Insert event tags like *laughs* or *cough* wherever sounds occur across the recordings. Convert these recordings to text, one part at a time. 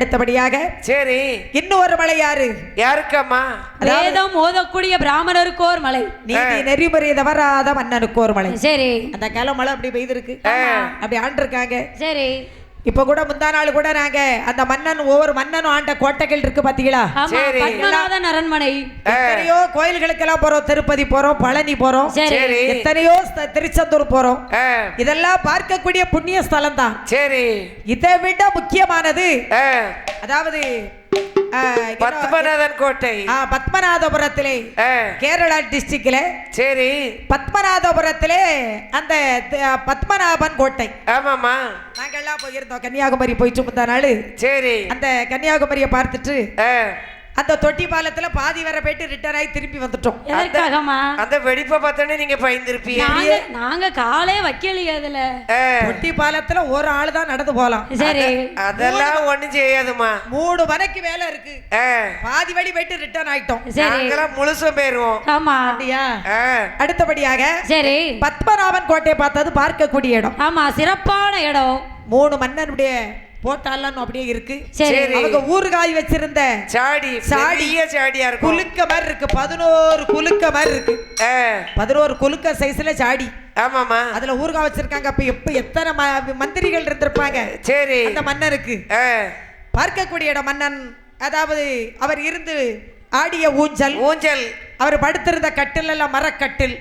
அடுத்தபடியாக சரி. இன்னொரு மலை யாரு? யாருக்கம்மா? வேதம் ஓதக்கூடிய பிராமணருக்கு ஒரு மலை. நீதி நெறிமுறை தவறாத மன்னனுக்கு ஒரு மலை. சரி. அந்த கால மழை அப்படி பெய்திருக்கு. அப்படி ஆண்டிருக்காங்க. சரி. இப்ப கூட முந்தா நாள் கூட நாங்க அந்த மன்னன் ஒவ்வொரு மன்னனும் ஆண்ட கோட்டைகள் இருக்கு பாத்தீங்களா. பத்மநாதன் அரண்மனை. எத்தனையோ கோயில்களுக்கெல்லாம் போறோம் திருப்பதி போறோம் பழனி போறோம் எத்தனையோ திருச்செந்தூர் போறோம். இதெல்லாம் பார்க்கக்கூடிய புண்ணிய ஸ்தலம் தான் சரி. இதை விட முக்கியமானது அதாவது பத்மநாதன் கோட்டை. ஆ, பத்மநாதபுரத்திலே கேரளா டிஸ்ட்ரிக்ட்ல சரி. பத்மநாதபுரத்திலே அந்த பத்மநாபன் கோட்டை. ஆமாம்மா. நாங்கெல்லாம் போயிருந்தோம் கன்னியாகுமரி போயிட்டு முந்தா நாள். சரி. அந்த கன்னியாகுமரியை பார்த்துட்டு அந்த தொட்டி பாலத்துல பாதி வர போயிட்டு ரிட்டர்ன் ஆகி திரும்பி வந்துட்டோம். எதற்காகமா அந்த வெடிப்பை பார்த்தோன்னே நீங்க பயந்துருப்பீங்க. நாங்க நாங்க காலே வைக்கலையே அதுல. தொட்டி பாலத்துல ஒரு ஆள் தான் நடந்து போலாம். சரி. அதெல்லாம் ஒண்ணும் செய்யாதுமா மூணு மணிக்கு வேலை இருக்கு. பாதி வழி போயிட்டு ரிட்டர்ன் ஆயிட்டோம். சரி. நாங்கெல்லாம் முழுசும் போயிருவோம். ஆமா. அப்படியா? அடுத்தபடியாக சரி. பத்மநாபன் கோட்டை பார்த்தது பார்க்கக்கூடிய இடம். ஆமா சிறப்பான இடம். மூணு மன்னனுடைய போட்டாலாம் அப்படியே இருக்கு. சரி. அவங்க ஊறுகாய் வச்சிருந்த சாடி சாடி. பெரிய சாடியா இருக்கும். குலுக்க மாதிரி இருக்கு. பதினோரு குலுக்க மாதிரி இருக்கு. ஆ, பதினோரு குலுக்க சைஸ்ல சாடி. ஆமாம்மா. அதுல ஊறுகாய் வச்சிருக்காங்க. அப்ப எப்ப எத்தனை ம- மந்திரிகள் இருந்திருப்பாங்க? சரி. அந்த மன்னருக்கு. ஆ, பார்க்கக்கூடிய மன்னன். அதாவது அவர் இருந்து ஆடிய ஊஞ்சல். ஊஞ்சல். அவர் படுத்திருந்த கட்டில் எல்லாம் மரக்கட்டில்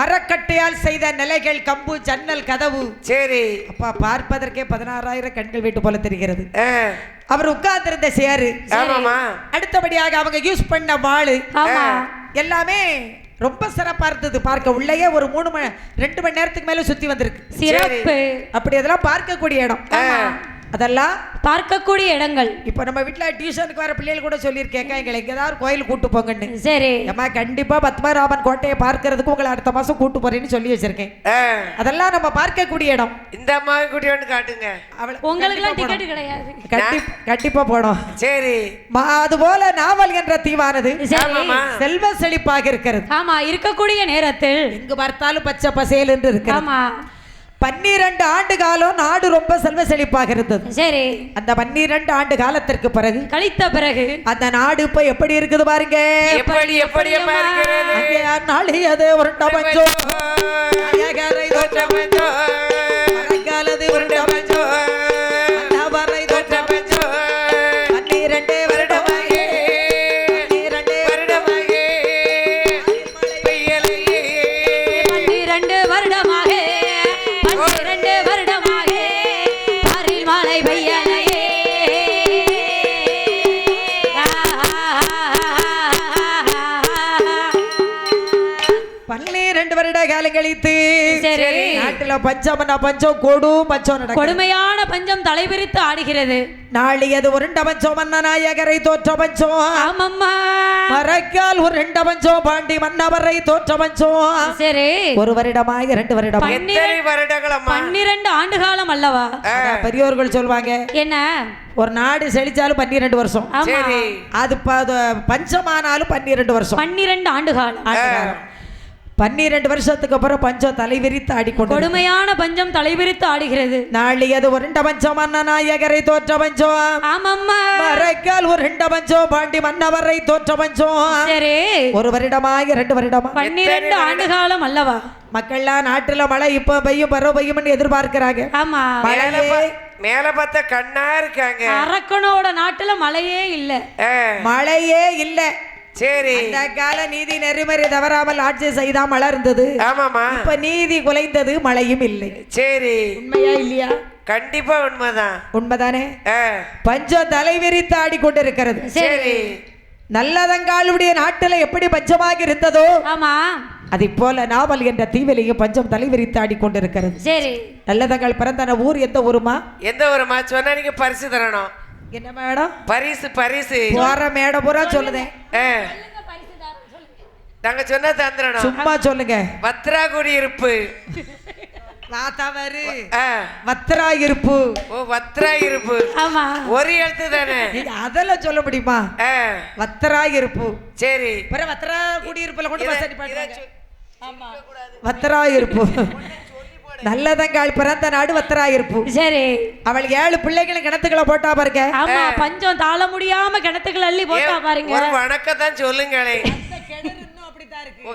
மரக்கட்டையால் செய்த நிலைகள் கம்பு ஜன்னல் கதவு. சரி. அப்பா பார்ப்பதற்கே பதினாறாயிரம் கண்கள் வீட்டு போல தெரிகிறது. அவர் உட்கார்ந்திருந்த சேரு அடுத்தபடியாக அவங்க யூஸ் பண்ண ஆமா. எல்லாமே ரொம்ப சிறப்பா இருந்தது. பார்க்க உள்ளேயே ஒரு மூணு மணி ரெண்டு மணி நேரத்துக்கு மேல சுத்தி வந்திருக்கு. சிறப்பு. அப்படி அதெல்லாம் பார்க்கக்கூடிய இடம். அதெல்லாம் பார்க்கக்கூடிய இடங்கள். இப்போ நம்ம வீட்ல டியூஷனுக்கு வர பிள்ளைகள் கூட சொல்லியிருக்கேங்க எங்களை எங்க ஏதாவது கோயில் கூட்டு போங்கன்னு. சரி. ஏம்மா கண்டிப்பா பத்மநாபன் கோட்டையை பார்க்கறதுக்கு உங்களை அடுத்த மாசம் கூட்டு போறேன்னு சொல்லி வச்சிருக்கேன். அதெல்லாம் நம்ம பார்க்கக்கூடிய இடம். இந்த அம்மாவை கூட்டி வந்து காட்டுங்க. அவளை உங்களுக்கு எல்லாம் கண்டிப்பா டிக்கெட் கிடையாது. கண்டி கண்டிப்பா போனோம் சரி. அதுபோல நாவல் என்ற தீவானது செல்வ செழிப்பாக இருக்கிறது. ஆமா இருக்கக்கூடிய நேரத்தில் எங்கு பார்த்தாலும் பச்சை பசேல் என்று இருக்கிறது. ஆமா. பன்னிரண்டு ஆண்டு காலம் நாடு ரொம்ப செல்வ செழிப்பாக இருந்தது சரி. அந்த பன்னிரண்டு ஆண்டு காலத்திற்கு பிறகு கழித்த பிறகு அந்த நாடு இப்ப எப்படி இருக்குது பாருங்க. எப்படி எப்படி நாளையது? ஒரு டமஞ்சோ காலம் கழித்து. சரி. நாட்டுல பஞ்சமன பஞ்சம்? கொடு பஞ்சம் கொடுமையான பஞ்சம் தலைவிரித்து ஆடுகிறது. நாளையது உருண்ட பஞ்சம் மன்ன நாயகரை தோற்ற பஞ்சம். ஆமம்மா. மறைக்கால் உருண்ட பஞ்சம் பாண்டி மன்னவரை தோற்ற பஞ்சம். சரி. ஒரு வருடமாக இரண்டு வருடம். எத்தனை வருடங்கள் அம்மா பன்னிரண்டு ஆண்டு காலம் அல்லவா பெரியோர்கள் சொல்லுவாங்க என்ன? ஒரு நாடு செழிச்சாலும் பன்னிரெண்டு வருஷம். அது பஞ்சமானாலும் பன்னிரெண்டு வருஷம். பன்னிரண்டு ஆண்டு காலம் ஆண்டு காலம். பன்னிரெண்டு வருஷத்துக்கு அப்புறம் பஞ்சம் தலைவிரித்து ஆடிக்கொண்டு கொடுமையான பஞ்சம் தலைவிரித்து ஆடுகிறது. நாளையது உருண்ட பஞ்சம் நாயகரை தோற்ற பஞ்சம். ஆமம்மா. மறைக்கால் உருண்ட பஞ்சம் பாண்டி மன்னவரை தோற்ற பஞ்சம். சரி. ஒரு வருடமாக இரண்டு வருடமா? பன்னிரண்டு ஆண்டு காலம் அல்லவா? மக்கள்லாம் நாட்டுல மழை இப்ப பெய்யும் பருவ பெய்யும்னு எதிர்பார்க்கிறாங்க. ஆமா. பா- மேல பார்த்தா கண்ணா இருக்காங்க. அரக்கனோட நாட்டுல மழையே இல்ல. மழையே இல்ல. சரி. அந்த கால நீதி நெறிமுறை தவறாமல் ஆட்சி செய்தா மழை இருந்தது. ஆமாமா இப்ப நீதி குலைந்தது மழையும் இல்லை. சரி. உண்மையா இல்லையா? கண்டிப்பா உண்மைதான். உண்மைதானே? ஆ, பஞ்சம் தலைவிரித்து ஆடிக்கொண்டிருக்கிறது. சரி. நல்லதங்காளுடைய நாட்டுல எப்படி பஞ்சமாக இருந்ததோ ஆமா. அதை போல நாவல் என்ற தீவிலையும் பஞ்சம் தலைவிரித்து ஆடிக்கொண்டிருக்கிறது. சரி. நல்லதங்காள் பிறந்தன ஊர் எந்த ஊருமா? எந்த ஒரு மா சொன்னா நீங்க பரிசு தரணும். என்ன மேடம்? பரிசு பரிசு. போற மேடம் பூரா சொல்லுதேன் ஆ. நாங்க சொன்னா தந்துடணும். சும்மா சொல்லுங்க. வத்ராகுடி இருப்பு. வாத்தாவரு ஆ. வத்ரா இருப்பு. ஓ வத்ரா இருப்பு. ஆமா. ஒரு எழுத்து தானே. அதெல்லாம் சொல்ல முடியுமா? ஆ, வத்ரா இருப்பு. சரி. பிறகு வத்ரா கொண்டு இதை பாட்டுறாங்க சொ- வத்ரா இருப்பு. நல்லதங்காள் பிறந்த நாடு வத்திராயிருப்பு. சரி. அவள் ஏழு பிள்ளைகளை கிணத்துக்களை போட்டா பாருங்க. ஆமா பஞ்சம் தாழ முடியாம கிணத்துக்குள்ள அள்ளி போட்டா பாருங்க. ஒரு வணக்கத்தான் சொல்லுங்களே.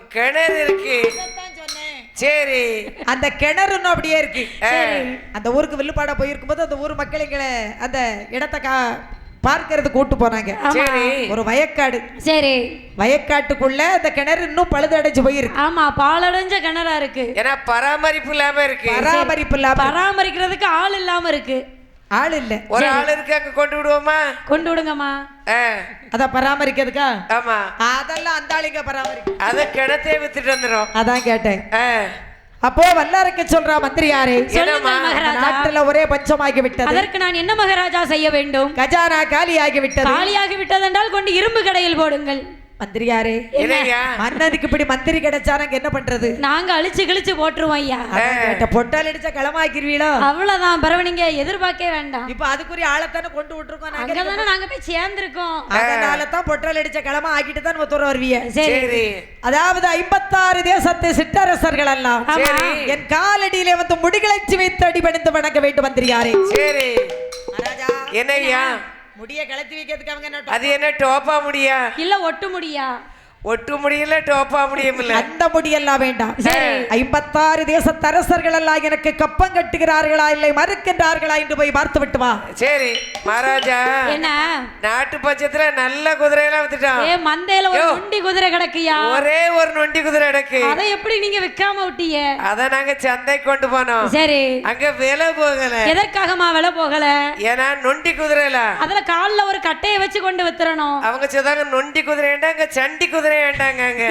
கிணறு இருக்கு. சரி. அந்த கிணறு இன்னும் அப்படியே இருக்கு. அந்த ஊருக்கு வில்லுப்பாட போயிருக்கும் போது அந்த ஊர் மக்கள் எங்களை அந்த இடத்த கா பார்க்கறதுக்கு கூட்டு போனாங்க. ஒரு வயக்காடு. சரி. வயக்காட்டுக்குள்ள அந்த கிணறு இன்னும் பழுதடைஞ்சு போயிருக்கு. ஆமா பாலடைஞ்ச கிணறா இருக்கு. ஏன்னா பராமரிப்பு இல்லாம இருக்கு. பராமரிப்பு இல்லாம பராமரிக்கிறதுக்கு ஆள் இல்லாம இருக்கு. ஆள் இல்ல. ஒரு ஆள் இருக்கு அங்க கொண்டு விடுவோமா? கொண்டு விடுங்கம்மா. ஆ, அத பராமரிக்கிறதுக்கா? ஆமா. அதெல்லாம் அந்த ஆளுங்க பராமரிக்கும் அத கிணத்தே வித்துட்டு வந்துடும் அதான் கேட்டேன். ஆ, அப்போ வல்லாரைக்கு சொல்றா மந்திரியாரே. நாட்டுல ஒரே பஞ்சமாகி விட்டது அதற்கு நான் என்ன மகாராஜா செய்ய வேண்டும்? கஜானா காலியாகி விட்டது காலியாகி விட்டதென்றால் கொண்டு இரும்பு கடையில் போடுங்கள். மந்திரியாரே. மன்னனுக்கு இப்படி மந்திரி கிடைச்சா நாங்க என்ன பண்றது? நாங்க அழிச்சு கிழிச்சு போட்டுருவோம் ஐயா. பொட்டால் அடிச்ச களமாக்கிருவீளோ அவ்வளவுதான் பிறகு நீங்க எதிர்பார்க்கவே வேண்டாம். இப்ப அதுக்குரிய ஆளத்தானே கொண்டு விட்டுருக்கோம் நாங்க. அங்கதானே நாங்க போய் சேர்ந்திருக்கோம். அதனால தான் பொட்டால் அடிச்ச களமா ஆக்கிட்டு தான் நம்ம தூரம் வருவீங்க சரி. அதாவது ஐம்பத்தாறு தேசத்து சிற்றரசர்கள் எல்லாம் என் காலடியிலே வந்து முடிகிளச்சி வைத்து அடிபணிந்து வணங்க வேண்டும் மந்திரியாரே. சரி. என்னய்யா? முடிய கலத்தி வைக்கிறதுக்கு அவங்க என்ன அது என்ன டோப்பா முடியா? இல்ல ஒட்டு முடியா? ஒட்டு முடியல டோப்பா முடியும் இல்ல அந்த முடியெல்லாம் வேண்டாம் சரி. ஐம்பத்தாறு தேசத்தரசர்கள் எல்லாம் எனக்கு கப்பம் கட்டுகிறார்களா இல்லை மறுக்கின்றார்களா என்று போய் பார்த்து விட்டு வா. சரி மகாராஜா. என்ன? நாட்டு பட்சத்துல நல்ல குதிரையெல்லாம் வித்துட்டான் ஏ மந்தையில ஒரு. நொண்டி குதிரை கிடக்குயா? ஒரே ஒரு நொண்டி குதிரை எனக்கு அதை எப்படி நீங்க விக்காம விட்டீங்க? அத நாங்க சந்தை கொண்டு போனோம். சரி. அங்க விலை போகல. எதற்காகமா விலை போகல? ஏன்னா நொண்டி குதிரைல அதுல கால்ல ஒரு கட்டையை வச்சு கொண்டு வித்துறணும். அவங்க சொன்னாங்க நொண்டி குதிரை வேண்டாம் அங்க சண்டி குதிரை வேண்டாங்க அங்க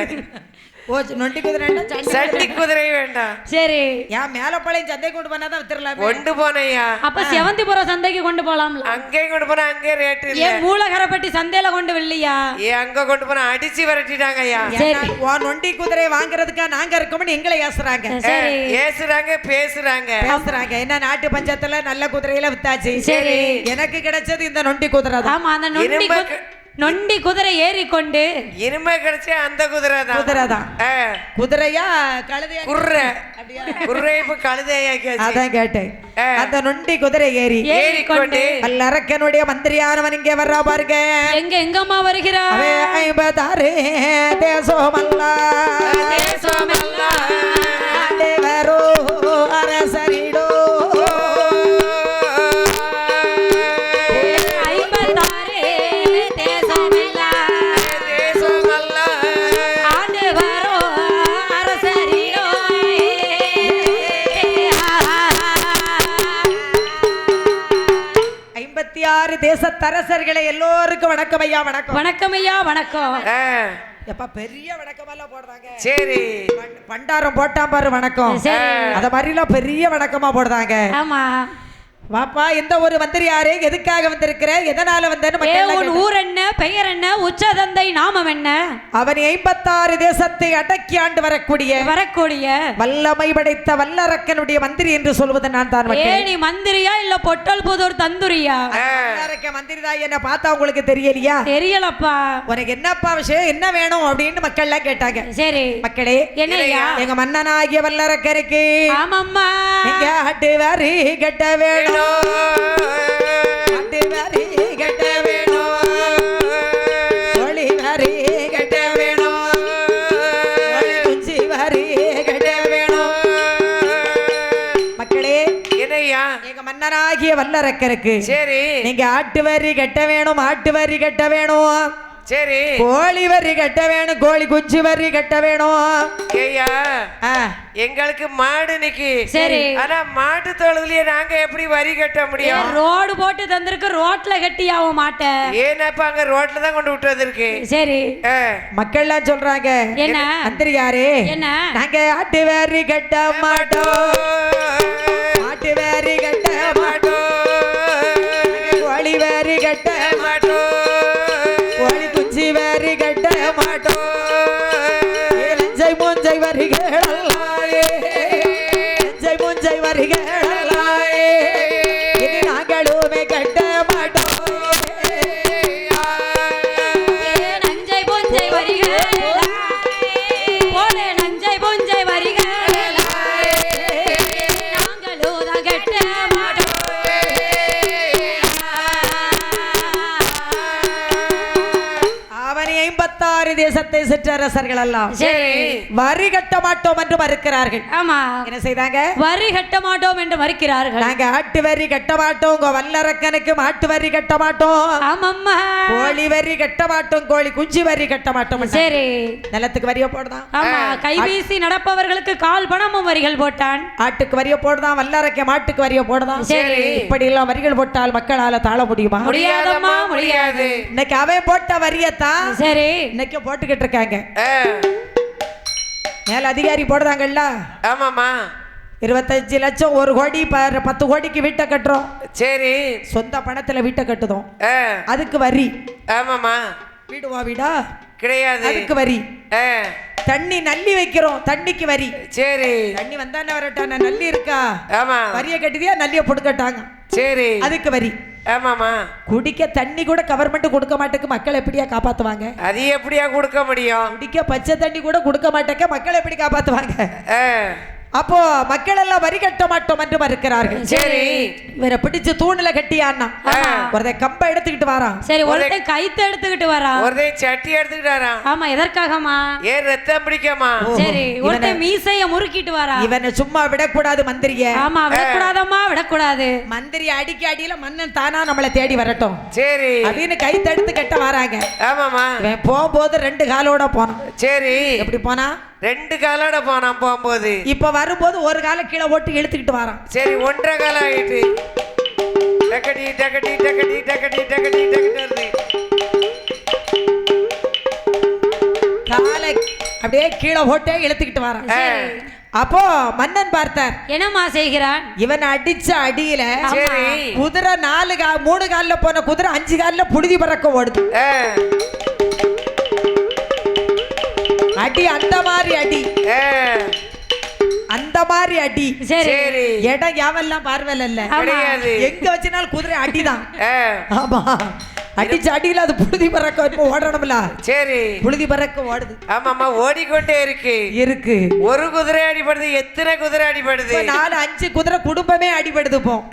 ஓ நொண்டி குதிரை சண்டி குதிரை வேண்டாம். சரி. ஏன் மேலப்பாளையம் சந்தை கொண்டு போனாதான் வித்துடலாமே கொண்டு போனையா? அப்ப செவந்திபுரம் சந்தைக்கு கொண்டு போலாம்ல. அங்கேயும் கொண்டு போனா அங்கே ரேட் இல்ல. ஏன் மூலகரப்பட்டி சந்தையில கொண்டு வரலையா? ஏ அங்க கொண்டு போனா அடிச்சு விரட்டிட்டாங்க ஐயா ஏன்னா, உன் நொண்டி குதிரை வாங்குறதுக்கா நாங்க இருக்கோம்னு எங்களை ஏசுறாங்க. சரி. ஏசுறாங்க பேசுறாங்க. பேசுறாங்க. என்ன நாட்டு பஞ்சத்துல நல்ல குதிரையில வித்தாச்சு? சரி. எனக்கு கிடைச்சது இந்த நொண்டி குதிரை தான். ஆமா அந்த நொண்டி இரும்ப கு- நொண்டி குதிரை ஏறி கொண்டு இனிமே கிடைச்சா அந்த குதிரை தான் குதிரை தான் குதிரையா கழுதையா குர்ரை அப்படியா? குர்ரை இப்ப கழுதையாக்கியாச்சு. அதான் கேட்டேன். அந்த நொண்டி குதிரை ஏறி. ஏறிக்கொண்டு. அல்லரக்கனுடைய மந்திரியானவன் இங்கே வர்றா பாருங்க. எங்க எங்கம்மா வருகிறா அவன் ஐம்பதாறு தேசமல்லா. தேசமெல்லாம் ஆண்டவரோ அரசரிடோ. தேசத்தரசர்களை எல்லோருக்கும் வணக்கம் ஐயா வணக்கம். வணக்கம் ஐயா வணக்கம். எப்ப பெரிய வணக்கமெல்லாம் போடுறாங்க. சரி. பண்- பண்டாரம் போட்டான் பாரு வணக்கம். அத மாதிரிலாம் பெரிய வணக்கமா போடுறாங்க. ஆமா. வாப்பா எந்த ஒரு மந்திரி யாரு எதுக்காக வந்திருக்கிற? எதனால வந்தேன்னு ஊர் என்ன பெயர் என்ன உச்சதந்தை நாமம் என்ன. அவன் ஐம்பத்தாறு தேசத்தை அடக்கி ஆண்டு வரக்கூடிய வரக்கூடிய வல்லமை படைத்த வல்லரக்கனுடைய மந்திரி என்று சொல்வது நான் தான் ஏ நீ மந்திரியா இல்ல பொட்டல் புதூர் தந்துரியா? மந்திரி தான் என்ன பார்த்தா உங்களுக்கு தெரியலையா? தெரியலப்பா. உனக்கு என்னப்பா விஷயம் என்ன வேணும் அப்படின்னு மக்கள் எல்லாம் கேட்டாங்க. சரி. மக்களே என்னய்யா எங்க மன்னனாகிய வல்லரக்கருக்கு ஆமாம்மா. நீங்க ஆட்டு வரி கட்ட வேணும். மன்னனாகிய வல்லரக்கருக்கு சரி. நீங்க ஆட்டு வரி கட்ட வேணும் ஆட்டு வரி கட்ட வேணும். சரி. கோழி வரி கட்ட வேணும் கோழி குஞ்சு வரி கட்ட வேணும். ஏய்யா ஆ, எங்களுக்கு மாடு நிக்கி சரி. ஆனா மாட்டு தொழுதுலயே நாங்க எப்படி வரி கட்ட முடியும்? ரோடு போட்டு தந்திருக்கு ரோட்ல கட்டியாவ மாட்ட? ஏன்னாப்ப அங்க ரோட்ல தான் கொண்டு விட்டு வந்திருக்கு? சரி. ஆ, மக்கள்லாம் சொல்றாங்க. என்ன? மந்திரி யாரு? என்ன? நாங்க ஆட்டு வரி கட்ட மாட்டோம் ஆட்டு வரி கட்ட மாட்டோம் கோழி வரி கட்ட கோழி மரிகளாய் நாங்களுமே கட்ட மாட்டோம் நஞ்சை பொஞ்சை வரிகள் நஞ்சை சிற்றரசர்கள் எல்லாம். சரி. வரி கட்ட மாட்டோம் என்று மறுக்கிறார்கள். ஆமா. என்ன செய்தாங்க? வரி கட்ட மாட்டோம் என்று மறுக்கிறார்கள். நாங்க ஆட்டு வரி கட்ட மாட்டோம் உங்க வல்லரக்கனுக்கு மாட்டு வரி கட்ட மாட்டோம். ஆமாம்மா. கோழி வரி கட்ட மாட்டோம் கோழி குஞ்சு வரி கட்ட மாட்டோம். சரி. நிலத்துக்கு வரிய போடுதான். ஆமா கைவீசி நடப்பவர்களுக்கு கால் பணமும் வரிகள் போட்டான். ஆட்டுக்கு வரிய போடுதான் வல்லரக்க மாட்டுக்கு வரிய போடுதான். சரி. இப்படி எல்லாம் வரிகள் போட்டால் மக்களால தாழ முடியுமா? முடியாதம்மா முடியாது. இன்னைக்கு அவன் போட்ட வரியத்தான். சரி. இன்னைக்கு போட்டுக்கிட்டு இருக்காங்க. மேல அதிகாரி போடுதாங்கல்ல ஆமாம்மா. இருபத்தஞ்சு லட்சம் ஒரு கோடி பத்து கோடிக்கு வீட்டை கட்டுறோம். சரி. சொந்த பணத்துல வீட்டை கட்டுதோம். அதுக்கு வரி. ஆமாம்மா. வீடுவா வீடா? கிடையாது. அதுக்கு வரி. தண்ணி நல்லி வைக்கிறோம் தண்ணிக்கு வரி. சரி. தண்ணி வந்தானே வரட்டான நல்லி இருக்கா? ஆமா. வரிய கட்டுதியா நல்லிய போட்டுக்கட்டாங்க. சரி. அதுக்கு வரி. ஆமாம்மா. குடிக்க தண்ணி கூட கவர்மெண்ட் கொடுக்க மாட்டேக்கு மக்கள் எப்படியா காப்பாத்துவாங்க? அது எப்படியா கொடுக்க முடியும்? குடிக்க பச்சை தண்ணி கூட கொடுக்க மாட்டேக்க மக்கள் எப்படி காப்பாத்துவாங்க? அப்போ மக்கள் எல்லாம் வரி கட்ட மாட்டோம் என்று மறுக்கிறார்கள். சரி. இவரை பிடிச்சு தூணுல கட்டியான்னா ஒருத்த கம்ப எடுத்துக்கிட்டு வாரான் சரி ஒருத்தன் கைத்த எடுத்துக்கிட்டு வரான் ஒருத்தையும் சட்டி எடுத்துக்கிட்டாராம் ஆமா எதற்காகமா ஏன் ரத்தம் பிடிக்காமா? சரி ஒருத்தன் மீசைய முறுக்கிட்டு வரா. இவனை சும்மா விடக்கூடாது மந்திரிய. ஆமா விடக்கூடாதம்மா விடக்கூடாது. மந்திரி அடிக்க அடியில மன்னன் தானா நம்மளை தேடி வரட்டும். சரி. அப்படின்னு கை தடுத்து கட்ட வராங்க. இவன் போகும்போது ரெண்டு காலோட போனான். சரி. எப்படி போனா? ரெண்டு காலோட போனான் போகும்போது. இப்ப வரும்போது ஒரு காலை கீழே போட்டு இழுத்துக்கிட்டு வரான். சரி ஒன்றரை காலம் ஆயிட்டு. டக்கடி டக்கடி டக்கடி டக்கடி டக்கடி டக்கடி காலை அப்படியே கீழே போட்டே இழுத்துக்கிட்டு வரான். அப்போ மன்னன் பார்த்தார் என்னம்மா செய்கிறான்? இவன் அடிச்ச அடியில சரி. குதிரை நாலு கா மூணு கால்ல போன குதிரை அஞ்சு கால்ல புழுதி பறக்க ஓடுது. அடி அந்த மாதிரி அடி. அந்த மாதிரி அடி. சரி. இடம் யாவெல்லாம் பார்வையில இல்ல? எங்க வச்சினாலும் குதிரை அடிதான். ஆமா. அடிச்ச அடியில அது புழுதி பறக்க இப்போ ஓடணும்ல? சரி. புழுதி பறக்க ஓடுது. ஆமாம்மா ஓடிக்கொண்டே இருக்கு. இருக்கு. ஒரு குதிரை அடிபடுது எத்தனை குதிரை அடிபடுது? நாலு அஞ்சு குதிரை குடும்பமே அடிபடுது போ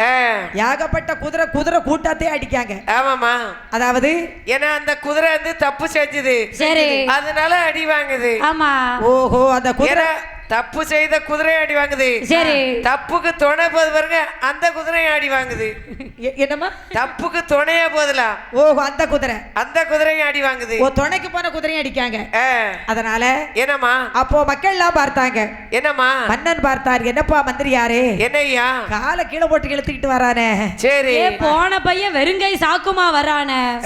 ஏகப்பட்ட குதிரை குதிரை கூட்டத்தையே அடிக்காங்க. ஆமாம்மா. அதாவது? ஏன்னா அந்த குதிரை வந்து தப்பு செஞ்சுது. சரி. அதனால அடி வாங்குது. ஆமா. ஓஹோ அந்த குதிரை தப்பு செய்த குதிரை அடி வாங்குது. சரி. தப்புக்கு துணை போது பாருங்க அந்த குதிரையும் அடி வாங்குது. எ- என்னம்மா? தப்புக்கு துணையா போதலாம் ஓஹோ அந்த குதிரை. அந்த குதிரையும் அடி வாங்குது. ஓ துணைக்கு போன குதிரையும் அடிக்காங்க. அதனால என்னம்மா? அப்போ மக்கள் எல்லாம் பார்த்தாங்க. என்னம்மா? மன்னன் பார்த்தார் என்னப்பா மந்திரியாரே என்னய்யா? காலை கீழே போட்டு இழுத்துக்கிட்டு வரானே. சரி. போன பையன் வெறுங்கை சாக்குமா வரான?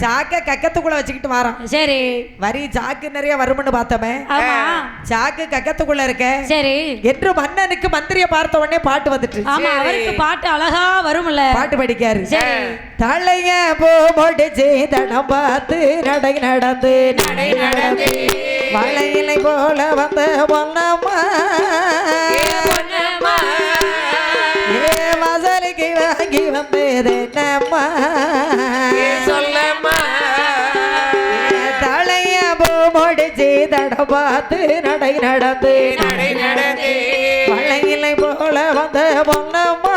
சாக்க கக்கத்துக்குள்ள வச்சுக்கிட்டு வரான். சரி. வரி சாக்கு நிறைய வரும்னு பார்த்தோமே. சாக்கு கக்கத்துக்குள்ள இருக்க. சரி. என்று மன்னனுக்கு மந்திரியை பார்த்த உடனே பாட்டு வந்துட்டு. ஆமா அவருக்கு பாட்டு அழகா வரும்ல. பாட்டு படிக்காரு. சரி. தலைய போ முடிச்சு தடம் பார்த்து நடை நடந்து. நடை நடந்து. மலையிலை போல வந்த பொன்னம்மா. மசலுக்கு வாங்கி வந்தது என்னம்மா. தடம் பார்த்து நடை நடந்து. நடை நடந்து. மலையிலை போல வந்த பொன்னம்மா.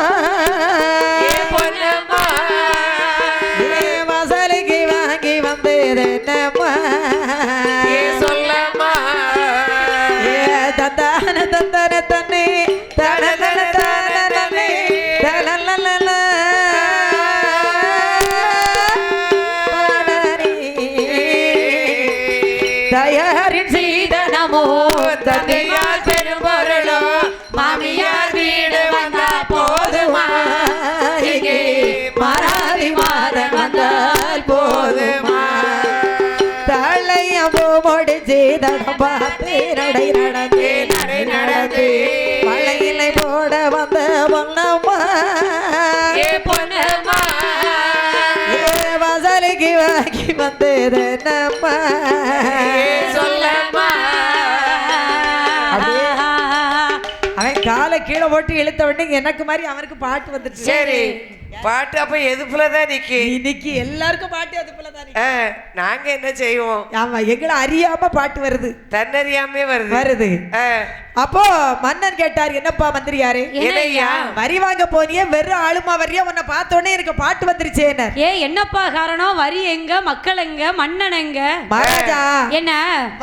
பார்த்து நடை நடந்து. நடை நடந்து. மலையிலை போட வந்த பொன்னம்மா. பொன்னம்மா. வசலுக்கு வாங்கி வந்தது நம்மா சொல்லம்மா. அவன் காலை கீழே போட்டு இழுத்த உடனே எனக்கு மாதிரி அவனுக்கு பாட்டு வந்துட்டு சரி. பாட்டு அப்ப எதுப்புல தான் நிக்கி? இன்னைக்கு எல்லாருக்கும் பாட்டு அது போலதான் ஆ, நாங்க என்ன செய்வோம்? ஆமா எங்களை அறியாம பாட்டு வருது. தன்னறியாமே வருது. வருது. அப்போ மன்னன் கேட்டார் என்னப்பா மந்திரியாரு என்னய்யா? வரி வாங்க போனியே வெறும் ஆளுமா வரியா? உன்னை பார்த்த உடனே எனக்கு பாட்டு வந்துருச்சு என்ன ஏ என்னப்பா காரணம்? வரி எங்க? மக்கள் எங்க? மன்னன் எங்க? மகாராஜா என்ன?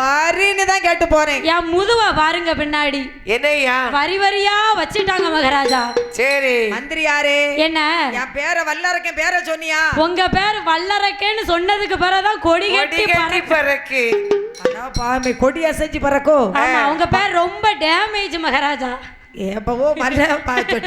வரின்னு தான் கேட்டு போனேன். என் முதுவா பாருங்க பின்னாடி. என்னய்யா? வரி வரியா வச்சுட்டாங்க மகாராஜா. சரி. மந்திரியாரு என்ன? என் பேரை வல்லரக்கன் பேரை சொன்னியா? உங்க பேர் வல்லரக்கேன்னு சொன்னதுக்கு பிறகுதான் கொடி கொடி கட்டி கட்டி பறக்கு பாமே கொடி அசைஞ்சு பறக்கோ. ஆமா உங்க பேர் ரொம்ப டேமேஜ் மகாராஜா. எப்பவோ மல்ல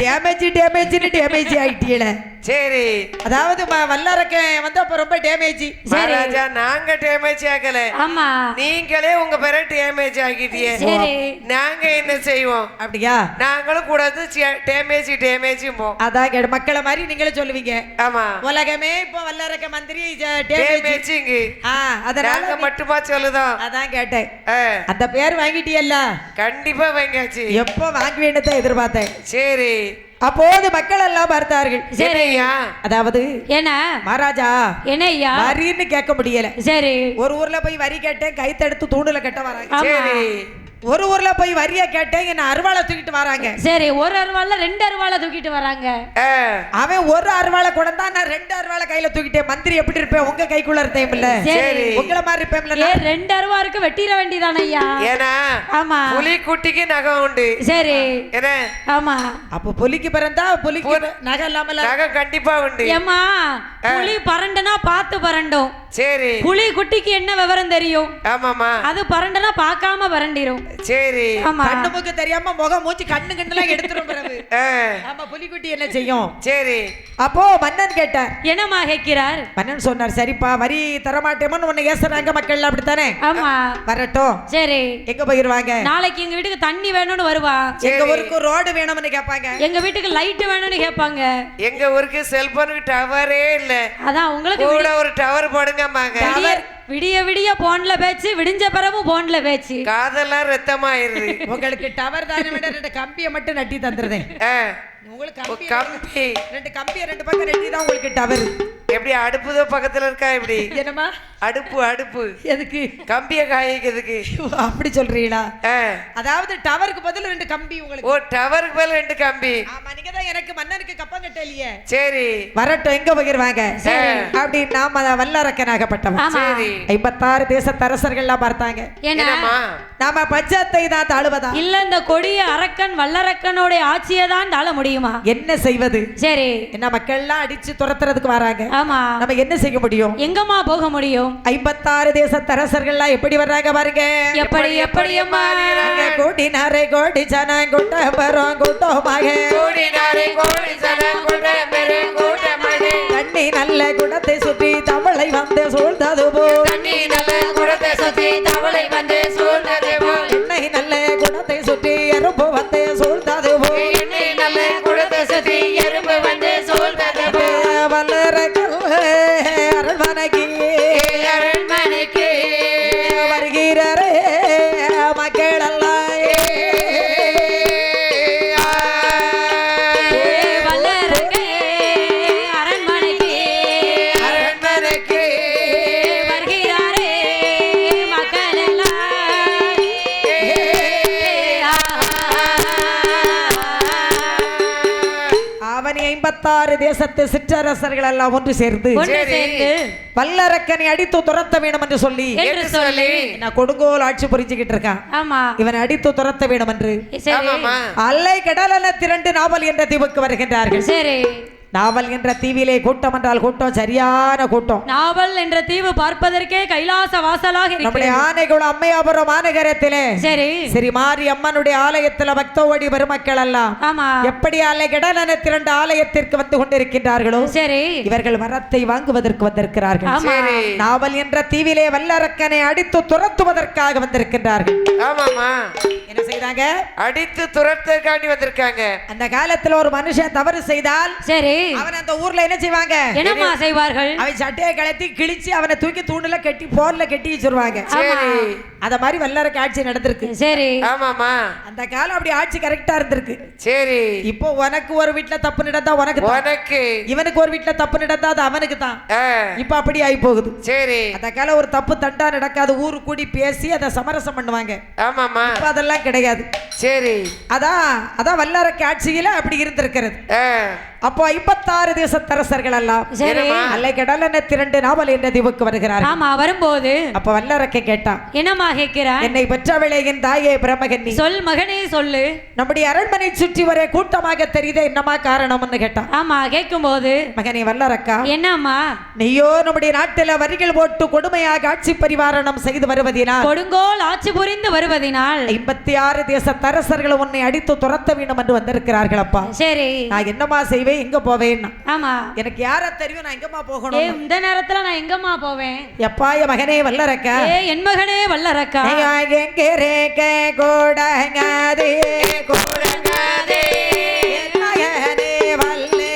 டேமேஜ் டேமேஜ்னு டேமேஜ் ஆயிட்டீல சரி. அதாவது வல்லரக்கன் வந்து அப்ப ரொம்ப டேமேஜ் மகாராஜா நாங்க டேமேஜ் ஆகல ஆமா. நீங்களே உங்க பேரை டேமேஜ் ஆக்கிட்டியே சரி. நாங்க என்ன செய்வோம்? அப்படியா? நாங்களும் கூட டேமேஜ் டேமேஜ் போ அதான் கேடு. மக்களை மாதிரி நீங்களும் சொல்லுவீங்க. ஆமா. உலகமே இப்போ வல்லரக்க மந்திரி டேமேஜ் டேமேஜிங்க ஆ அதனால மட்டுமா சொல்லுதோம்? அதான் கேட்டேன். அந்த பேர் வாங்கிட்டியல்ல? கண்டிப்பா வாங்கியாச்சு. எப்போ வாங்க வேண்டியதை எதிர்பார்த்தேன். சரி. அப்போது மக்கள் எல்லாம் பார்த்தார்கள். சரியா அதாவது என்ன? மகாராஜா என்ன ஐயா வரின்னு கேட்க முடியல. சரி. ஒரு ஊர்ல போய் வரி கேட்டேன் கைத்தெடுத்து தூண்டுல கட்ட வராங்க. ஒரு ஊர்ல போய் வரிய கேட்டேன் என்ன அருவாளை தூக்கிட்டு வராங்க. சரி ஒரு அருவாள்ல ரெண்டு அருவாளை தூக்கிட்டு வராங்க. அவன் ஒரு அருவாளை கொண்டா நான் ரெண்டு அருவாளை கையில தூக்கிட்டேன். மந்திரி எப்படி இருப்பேன்? உங்க கைக்குள்ள இருப்பேன் இல்ல. சரி. உங்களை மாதிரி இருப்பேன் ஏ ரெண்டு அருவா இருக்கு வெட்டிட வேண்டியதானே ஐயா? ஏன்னா ஆமா. புலிக்குட்டிக்கு நகம் உண்டு. சரி. என்ன? ஆமா. அப்ப புலிக்கு பிறந்தா புலிக்கு நகை இல்லாமல நகம் கண்டிப்பா உண்டு. ஏம்மா புலி பரண்டுனா பார்த்து பரண்டும். சரி. புலி குட்டிக்கு என்ன விவரம் தெரியும்? ஆமாமா அது பரண்டுனா பார்க்காம பரண்டிரும். சரி. ஆமா. கண்ணு மூக்கு தெரியாம முகம் மூச்சு கண்ணு கண்ணெல்லாம் எடுத்துரும் பிறகு. ஆமா புலிக்குட்டி என்ன செய்யும்? சரி. அப்போ மன்னன் கேட்டார். என்னம்மா கேட்கிறார்? மன்னன் சொன்னார் சரிப்பா வரி தரமாட்டேமோன்னு உன்னை ஏசுறாங்க மக்கள் அப்படித்தானே? ஆமா. வரட்டும். சரி. எங்க போயிருவாங்க நாளைக்கு எங்க வீட்டுக்கு தண்ணி வேணும்னு வருவா. எங்க ஊருக்கு ரோடு வேணும்னு கேட்பாங்க. எங்க வீட்டுக்கு லைட் வேணும்னு கேட்பாங்க. எங்க ஊருக்கு செல்போனுக்கு டவரே இல்ல. அதான் உங்களுக்கு கூட ஒரு டவர் போடுங்கம்மாங்க விடிய- விடிய விடிய போன்ல பேச்சு விடிஞ்ச பிறகும் போன்ல பேச்சு. காதெல்லாம் ரத்தமாயிருது. *laughs* உங்களுக்கு டவர் தானே விட ரெண்டு கம்பியை மட்டும் நட்டி தந்துருதேன். உங்களுக்கு கம்பி. ரெண்டு கம்பியை ரெண்டு பக்கம் நட்டி தான் உங்களுக்கு டவர் எப்படி அடுப்புதோ பக்கத்துல இருக்கா எப்படி? என்னம்மா? அடுப்பு அடுப்பு. எதுக்கு? கம்பிய காய்க்கிறதுக்கு. அப்படி சொல்றீங்களா? அதாவது டவருக்கு பதில் ரெண்டு கம்பி உங்களுக்கு. ஓ டவருக்கு மேல ரெண்டு கம்பி. ஆமா நீங்க தான் எனக்கு மன்னனுக்கு கப்பம் கட்டலையே. சரி. வரட்டும் எங்க பகிர்வாங்க? அப்படி நாம வல்லரக்கனாகப்பட்டவன். சரி. ஐம்பத்தாறு தேசத்தரசர்கள்லாம் பார்த்தாங்க. என்ன என்னம்மா? நாம பஞ்சத்தை தான் தாழுவதா? இல்ல இந்த கொடிய அரக்கன் வல்லரக்கனுடைய ஆட்சியை தான் தாழ முடியுமா? என்ன செய்வது? சரி. என்ன மக்கள்லாம் அடிச்சு துரத்துறதுக்கு வராங்க. ஆமா. நம்ம என்ன செய்ய முடியும்? எங்கம்மா போக முடியும்? ஐம்பத்தாறு தேசத்தரசர்கள்லாம் எப்படி வர்றாங்க பாருங்க? எப்படி எப்படி கோடி நாரை கோடி ஜனம் கூட்ட வரும் கூட்டமாக கோடி தண்ணி நல்ல குடத்தை சுற்றி தமிழை வந்து சூழ்ந்தது போ தண்ணி நல்ல குடத்தை சுத்தி தவளை வந்து சூழ்ந்தது தேசத்து சிற்றரசர்கள் எல்லாம் ஒன்று சேர்ந்து ஒன்று சரி. சேர்ந்து வல்லரக்கனை அடித்து துரத்த வேணும் என்று சொல்லி என்று சொல்லி நான் கொடுங்கோல் ஆட்சி புரிஞ்சுக்கிட்டு இருக்கான். ஆமா. இவனை அடித்து துரத்த வேணும் என்று அல்லை கடலென திரண்டு நாவல் என்ற தீவுக்கு வருகின்றார்கள். சரி. நாவல் என்ற தீவிலே கூட்டம் என்றால் கூட்டம் சரியான கூட்டம். நாவல் என்ற தீவு பார்ப்பதற்கே கைலாச வாசலாக நம்முடைய ஆனைகுளம் அம்மையாபுரம் மாநகரத்திலே. சரி. ஸ்ரீ மாரி அம்மனுடைய ஆலயத்துல பக்தோடி பெருமக்கள் எல்லாம். ஆமா. எப்படி அலை கடலென திரண்டு ஆலயத்திற்கு வந்து கொண்டிருக்கின்றார்களோ சரி. இவர்கள் வரத்தை வாங்குவதற்கு வந்திருக்கிறார்கள். ஆமா. சரி. நாவல் என்ற தீவிலே வல்லரக்கனை அடித்து துரத்துவதற்காக வந்திருக்கின்றார்கள். ஆமாமா என்ன செய்றாங்க அடித்து துரத்துக்காண்டி வந்திருக்காங்க. அந்த காலத்துல ஒரு மனுஷன் தவறு செய்தால் சரி. அவன் அந்த ஊர்ல என்ன செய்வாங்க? என்னம்மா செய்வார்கள்? அவன் சட்டையை கலத்தி கிழிச்சு அவனை தூக்கி தூண்டுல கட்டி போர்ல கட்டி வச்சிருவாங்க. ஆமா. சரி. அத மாதிரி வல்லரக்கு ஆட்சி நடந்திருக்கு. சரி. ஆமாமா அந்த காலம் அப்படி ஆட்சி கரெக்டா இருந்திருக்கு. சரி. இப்போ உனக்கு ஒரு வீட்ல தப்பு நடந்தா உனக்கு. உனக்கு. இவனுக்கு ஒரு வீட்ல தப்பு நடந்தா அது அவனுக்கு தான். இப்ப அப்படி ஆகி போகுது. சரி. அந்த காலம் ஒரு தப்பு தண்டா நடக்காது. ஊரு கூடி பேசி அதை சமரசம் பண்ணுவாங்க. ஆமாமா இப்ப அதெல்லாம் கிடையாது. சரி. அதான் அதான் வல்லரக்கு ஆட்சியில அப்படி இருந்திருக்கிறது. அப்போ ஐம்பத்தாறு தேசத்தரசர்கள் எல்லாம் சரி? அல்லை கடலென திரண்டு நாவல் என்ற தீவுக்கு வருகிறார்கள். ஆமா வரும்போது அப்ப வல்லரக்கை கேட்டான். கேட்கிறாய்? என்னை பெற்றவளே என் தாயே பிரமகன்னி. சொல் மகனே சொல்லு. நம்முடைய அரண்மனை சுற்றி வர கூட்டமாக தெரியுதே என்னமா காரணம்னு கேட்டான். ஆமா கேட்கும்போது. மகனே வல்லரக்கா. என்னம்மா? நீயோ நம்முடைய நாட்டுல வரிகள் போட்டு கொடுமையாக ஆட்சி பரிவாரணம் செய்து வருவதினால் கொடுங்கோல் ஆட்சி புரிந்து வருவதினால். ஐம்பத்தி ஆறு தேச தரசர்கள் உன்னை அடித்து துரத்த வேண்டும் என்று வந்திருக்கிறார்கள் அப்பா சரி. நான் என்னமா செய்வேன் எங்க போவேன்னா ஆமா. எனக்கு யார தெரியும் நான் எங்கம்மா போகணும்? இந்த நேரத்துல நான் எங்கம்மா போவேன்? எப்பா என் மகனே வல்லரக்கா. என் மகனே வல்லரக்கா. வரக்கா கிரேக்கே கூடங்காதே கூடங்காதே வல்ல